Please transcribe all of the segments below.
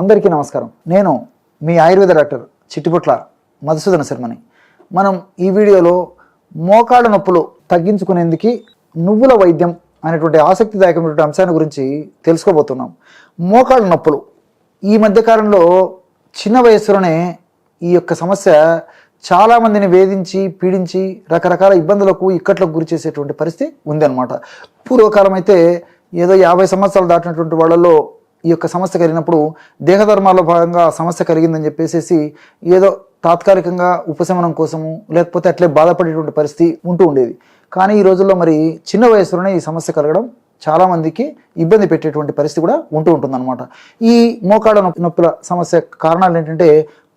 అందరికీ నమస్కారం. నేను మీ ఆయుర్వేద డాక్టర్ చిట్టిపుట్ల మధుసూదన శర్మని. మనం ఈ వీడియోలో మోకాళ్ళ నొప్పులు తగ్గించుకునేందుకు నువ్వుల వైద్యం అనేటువంటి ఆసక్తిదాయకమైనటువంటి అంశాన్ని గురించి తెలుసుకోబోతున్నాం. మోకాళ్ళ నొప్పులు. ఈ మధ్యకాలంలో చిన్న వయస్సులోనే ఈ యొక్క సమస్య చాలామందిని వేధించి పీడించి రకరకాల ఇబ్బందులకు ఇక్కట్లకు గురి చేసేటువంటి పరిస్థితి ఉందన్నమాట. పూర్వకాలం అయితే ఏదో యాభై సంవత్సరాలు దాటినటువంటి వాళ్ళలో ఈ యొక్క సమస్య కలిగినప్పుడు దేహధర్మాల్లో భాగంగా సమస్య కలిగిందని చెప్పేసి ఏదో తాత్కాలికంగా ఉపశమనం కోసము లేకపోతే అట్లే బాధపడేటువంటి పరిస్థితి ఉంటూ ఉండేది. కానీ ఈ రోజుల్లో మరి చిన్న వయసులోనే ఈ సమస్య కలగడం చాలామందికి ఇబ్బంది పెట్టేటువంటి పరిస్థితి కూడా ఉంటూ ఉంటుందన్నమాట. ఈ మోకాళ్ళ నొప్పి నొప్పుల సమస్య కారణాలు ఏంటంటే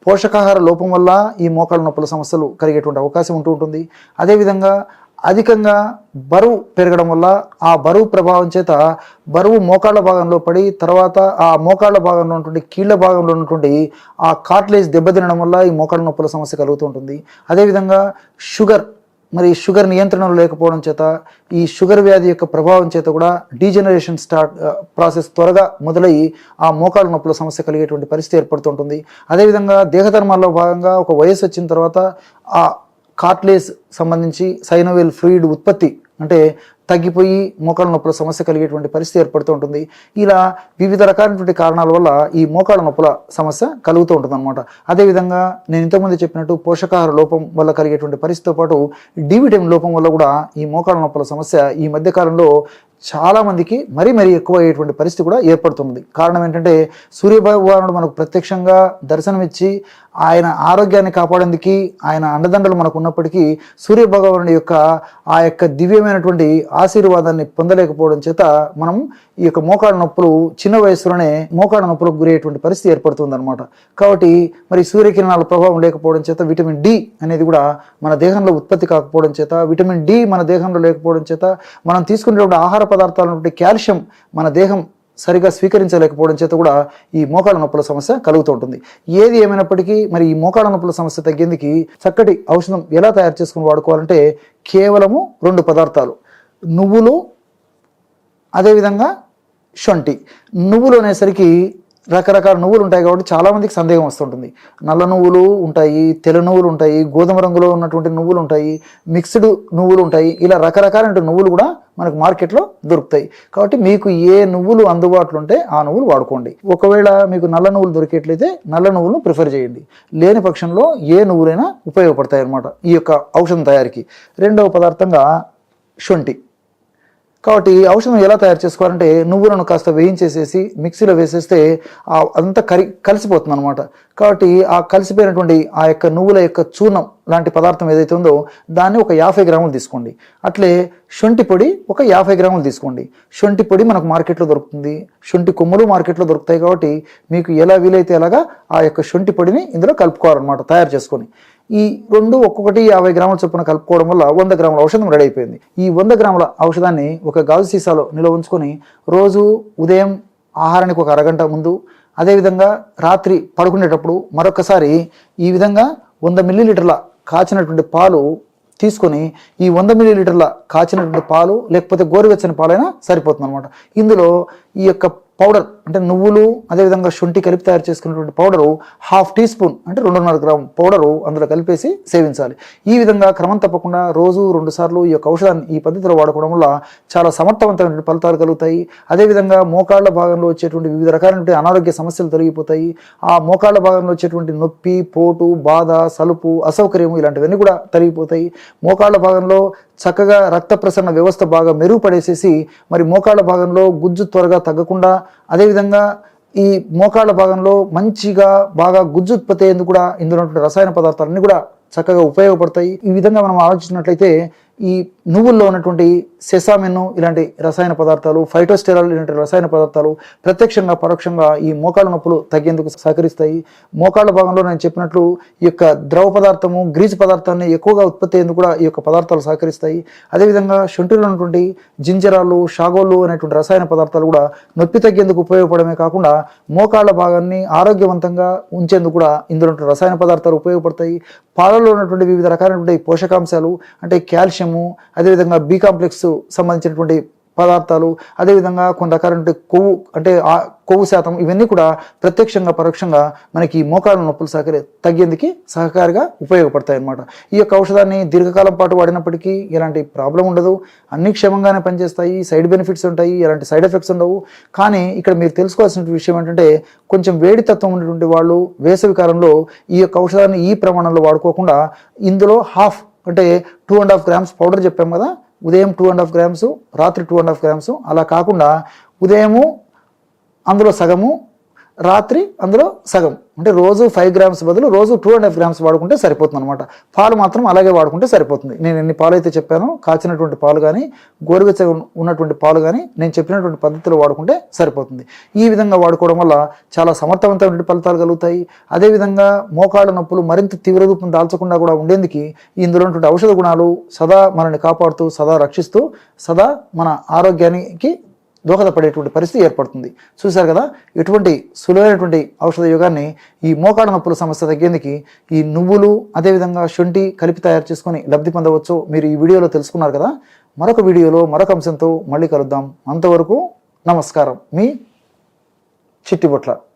పోషకాహార లోపం వల్ల ఈ మోకాళ్ళ నొప్పుల సమస్యలు కలిగేటువంటి అవకాశం ఉంటూ ఉంటుంది. అదేవిధంగా అధికంగా బరువు పెరగడం వల్ల ఆ బరువు ప్రభావం చేత బరువు మోకాళ్ళ భాగంలో పడి తర్వాత ఆ మోకాళ్ళ భాగంలో ఉన్నటువంటి కీళ్ళ భాగంలో ఉన్నటువంటి ఆ కార్ట్లేజ్ దెబ్బతినడం వల్ల ఈ మోకాళ్ళ నొప్పుల సమస్య కలుగుతూ ఉంటుంది. అదేవిధంగా షుగర్ మరి షుగర్ నియంత్రణలో లేకపోవడం చేత ఈ షుగర్ వ్యాధి యొక్క ప్రభావం చేత కూడా డీజనరేషన్ స్టార్ట్ ప్రాసెస్ త్వరగా మొదలయ్యి ఆ మోకాళ్ళ నొప్పుల సమస్య కలిగేటువంటి పరిస్థితి ఏర్పడుతుంటుంది అదేవిధంగా దేహధర్మాల్లో భాగంగా ఒక వయసు వచ్చిన తర్వాత ఆ కార్ట్లేస్ సంబంధించి సైనోవెల్ ఫ్లూయిడ్ ఉత్పత్తి అంటే తగ్గిపోయి మోకాళ్ళ నొప్పుల సమస్య కలిగేటువంటి పరిస్థితి ఏర్పడుతూ ఉంటుంది. ఇలా వివిధ రకాలైనటువంటి కారణాల వల్ల ఈ మోకాళ్ళ నొప్పుల సమస్య కలుగుతూ ఉంటుంది అనమాట అదేవిధంగా నేను ఇంతకుముందు చెప్పినట్టు పోషకాహార లోపం వల్ల కలిగేటువంటి పరిస్థితితో పాటు డి విటమిన్ లోపం వల్ల కూడా ఈ మోకాళ్ళ నొప్పుల సమస్య ఈ మధ్య కాలంలో చాలా మరీ మరీ ఎక్కువ అయ్యేటువంటి పరిస్థితి కూడా ఏర్పడుతుంది కారణం ఏంటంటే సూర్యభగవానుడు మనకు ప్రత్యక్షంగా దర్శనమిచ్చి ఆయన ఆరోగ్యాన్ని కాపాడేందుకు ఆయన అండదండలు మనకు ఉన్నప్పటికీ సూర్యభగవానుడి యొక్క ఆ యొక్క దివ్యమైనటువంటి ఆశీర్వాదాన్ని పొందలేకపోవడం చేత మనం ఈ యొక్క మోకాళ్ళ నొప్పులు చిన్న వయసులోనే మోకాళ్ళ నొప్పులకు గురయ్యేటువంటి పరిస్థితి ఏర్పడుతుంది అనమాట కాబట్టి మరి సూర్యకిరణాల ప్రభావం లేకపోవడం చేత విటమిన్ డి అనేది కూడా మన దేహంలో ఉత్పత్తి కాకపోవడం చేత విటమిన్ డి మన దేహంలో లేకపోవడం చేత మనం తీసుకునేటువంటి ఆహార పదార్థాల నుండి కాల్షియం మన దేహం సరిగా స్వీకరించలేకపోవడం చేత కూడా ఈ మోకాళ్ళ నొప్పుల సమస్య కలుగుతూ ఉంటుంది. ఏది ఏమైనప్పటికీ మరి ఈ మోకాళ్ళ నొప్పుల సమస్య తగ్గేందుకు చక్కటి ఔషధం ఎలా తయారు చేసుకుని వాడుకోవాలంటే కేవలము రెండు పదార్థాలు. నువ్వులు అదేవిధంగా శొంఠి. నువ్వులు అనేసరికి రకరకాల నువ్వులు ఉంటాయి కాబట్టి చాలామందికి సందేహం వస్తుంటుంది. నల్ల నువ్వులు ఉంటాయి తెల్ల నువ్వులు ఉంటాయి గోధుమ రంగులో ఉన్నటువంటి నువ్వులు ఉంటాయి మిక్స్డ్ నువ్వులు ఉంటాయి. ఇలా రకరకాలైన నువ్వులు కూడా మనకు మార్కెట్లో దొరుకుతాయి. కాబట్టి మీకు ఏ నువ్వులు అందుబాటులో ఉంటే ఆ నువ్వులు వాడుకోండి. ఒకవేళ మీకు నల్ల నువ్వులు దొరికేట్లయితే నల్ల నువ్వులను ప్రిఫర్ చేయండి. లేని పక్షంలో ఏ నువ్వులైనా ఉపయోగపడతాయి అన్నమాట ఈ యొక్క ఔషధం తయారీకి. రెండవ పదార్థంగా శొంఠి. కాబట్టి ఔషధం ఎలా తయారు చేసుకోవాలంటే నువ్వులను కాస్త వేయించేసేసి మిక్సీలో వేసేస్తే అదంతా కరి కలిసిపోతుంది అనమాట కాబట్టి ఆ కలిసిపోయినటువంటి ఆ యొక్క నువ్వుల యొక్క చూర్ణం లాంటి పదార్థం ఏదైతే ఉందో దాన్ని ఒక యాభై గ్రాములు తీసుకోండి. అట్లే శొంఠి పొడి ఒక యాభై గ్రాములు తీసుకోండి. శొంఠి పొడి మనకు మార్కెట్లో దొరుకుతుంది. శొంఠి కొమ్మలు మార్కెట్లో దొరుకుతాయి కాబట్టి మీకు ఎలా వీలైతే ఎలాగా ఆ యొక్క శొంఠి పొడిని ఇందులో కలుపుకోవాలన్నమాట తయారు చేసుకొని. ఈ రెండు ఒక్కొక్కటి యాభై గ్రాముల చొప్పున కలుపుకోవడం వల్ల వంద గ్రాముల ఔషధం రెడీ అయిపోయింది. ఈ వంద గ్రాముల ఔషధాన్ని ఒక గాజు సీసాలో నిల్వ ఉంచుకొని రోజు ఉదయం ఆహారానికి ఒక అరగంట ముందు అదేవిధంగా రాత్రి పడుకునేటప్పుడు మరొకసారి ఈ విధంగా వంద మిల్లీలీటర్ల కాచినటువంటి పాలు తీసుకొని ఈ వంద మిల్లీలీటర్ల కాచినటువంటి పాలు లేకపోతే గోరువెచ్చని పాలైనా సరిపోతుంది అనమాట ఇందులో ఈ యొక్క పౌడర్ అంటే నువ్వులు అదేవిధంగా శుంఠి కలిపి తయారు చేసుకున్నటువంటి పౌడరు హాఫ్ టీ స్పూన్ అంటే రెండున్నర గ్రామ్ పౌడరు అందులో కలిపేసి సేవించాలి. ఈ విధంగా క్రమం తప్పకుండా రోజు రెండు సార్లు ఈ యొక్క ఔషధాన్ని ఈ పద్ధతిలో వాడుకోవడం వల్ల చాలా సమర్థవంతమైన ఫలితాలు కలుగుతాయి. అదేవిధంగా మోకాళ్ళ భాగంలో వచ్చేటువంటి వివిధ రకాలైన అనారోగ్య సమస్యలు తొలగిపోతాయి. ఆ మోకాళ్ళ భాగంలో వచ్చేటువంటి నొప్పి పోటు బాధ సలుపు అసౌకర్యము ఇలాంటివన్నీ కూడా తొలగిపోతాయి. మోకాళ్ళ భాగంలో చక్కగా రక్త ప్రసరణ వ్యవస్థ బాగా మెరుగుపడేసేసి మరి మోకాళ్ళ భాగంలో గుజ్జు త్వరగా తగ్గకుండా అదేవిధంగా ఈ మోకాళ్ళ భాగంలో మంచిగా బాగా గుజ్జు ఉత్పత్తి అయ్యేందుకు కూడా ఇందులో రసాయన పదార్థాలన్నీ కూడా చక్కగా ఉపయోగపడతాయి. ఈ విధంగా మనం ఆలోచించినట్లయితే ఈ నువ్వుల్లో ఉన్నటువంటి సెసామిన్ ఇలాంటి రసాయన పదార్థాలు ఫైటోస్టెరాల్ ఇలాంటి రసాయన పదార్థాలు ప్రత్యక్షంగా పరోక్షంగా ఈ మోకాళ్ళ నొప్పులు తగ్గేందుకు సహకరిస్తాయి. మోకాళ్ళ భాగంలో నేను చెప్పినట్లు ఈ యొక్క ద్రవ పదార్థము గ్రీజ్ పదార్థాన్ని ఎక్కువగా ఉత్పత్తి అయ్యేందుకు కూడా ఈ యొక్క పదార్థాలు సహకరిస్తాయి. అదేవిధంగా శొంఠిలో ఉన్నటువంటి జింజరాలు షాగోళ్ళు అనేటువంటి రసాయన పదార్థాలు కూడా నొప్పి తగ్గేందుకు ఉపయోగపడమే కాకుండా మోకాళ్ళ భాగాన్ని ఆరోగ్యవంతంగా ఉంచేందుకు కూడా ఇందులో రసాయన పదార్థాలు ఉపయోగపడతాయి. పాలలో ఉన్నటువంటి వివిధ రకాలైనటువంటి పోషకాంశాలు అంటే కాల్షియము అదేవిధంగా బి కాంప్లెక్స్ సంబంధించినటువంటి పదార్థాలు అదేవిధంగా కొన్ని రకాల కొవ్వు అంటే ఆ కొవ్వు శాతం ఇవన్నీ కూడా ప్రత్యక్షంగా పరోక్షంగా మనకి మోకాలు మోకాళ్ళ నొప్పులు సహకరి తగ్గేందుకు సహకారిగా ఉపయోగపడతాయి అన్నమాట ఈ యొక్క ఔషధాన్ని దీర్ఘకాలం పాటు వాడినప్పటికీ ఎలాంటి ప్రాబ్లం ఉండదు. అన్ని క్షేమంగానే పనిచేస్తాయి. సైడ్ బెనిఫిట్స్ ఉంటాయి. ఎలాంటి సైడ్ ఎఫెక్ట్స్ ఉండవు. కానీ ఇక్కడ మీరు తెలుసుకోవాల్సిన విషయం ఏంటంటే కొంచెం వేడి తత్వం ఉన్నటువంటి వాళ్ళు వేసవి కాలంలో ఈ యొక్క ఔషధాన్ని ఈ ప్రమాణంలో వాడుకోకుండా ఇందులో హాఫ్ అంటే two and half grams powder చెప్పాం కదా ఉదయం టూ అండ్ హాఫ్ గ్రామ్స్ రాత్రి టూ అండ్ హాఫ్ గ్రామ్స్ అలా కాకుండా ఉదయము అందులో సగము రాత్రి అందులో సగం. అంటే రోజు ఫైవ్ గ్రామ్స్ బదులు రోజు టూ అండ్ హాఫ్ గ్రామ్స్ వాడుకుంటే సరిపోతుంది అనమాట పాలు మాత్రం అలాగే వాడుకుంటే సరిపోతుంది. నేను ఎన్ని పాలు అయితే చెప్పానో కాచినటువంటి పాలు కానీ గోరువెచ్చగ ఉన్నటువంటి పాలు కానీ నేను చెప్పినటువంటి పద్ధతిలో వాడుకుంటే సరిపోతుంది. ఈ విధంగా వాడుకోవడం వల్ల చాలా సమర్థవంతమైన ఫలితాలు కలుగుతాయి. అదేవిధంగా మోకాళ్ళ నొప్పులు మరింత తీవ్ర రూపం దాల్చకుండా కూడా ఉండేందుకు ఇందులో ఔషధ గుణాలు సదా మనల్ని కాపాడుతూ సదా రక్షిస్తూ సదా మన ఆరోగ్యానికి దోహదపడేటువంటి పరిస్థితి ఏర్పడుతుంది. చూశారు కదా? ఇటువంటి సులువైనటువంటి ఔషధ యుగాన్ని ఈ మోకాడ నొప్పుల సమస్య తగ్గేందుకు ఈ నువ్వులు అదేవిధంగా శొంఠి కలిపి తయారు చేసుకొని లబ్ధి పొందవచ్చు. మీరు ఈ వీడియోలో తెలుసుకున్నారు కదా? మరొక వీడియోలో మరొక అంశంతో మళ్ళీ కలుద్దాం. అంతవరకు నమస్కారం. మీ చిట్టిబొట్ల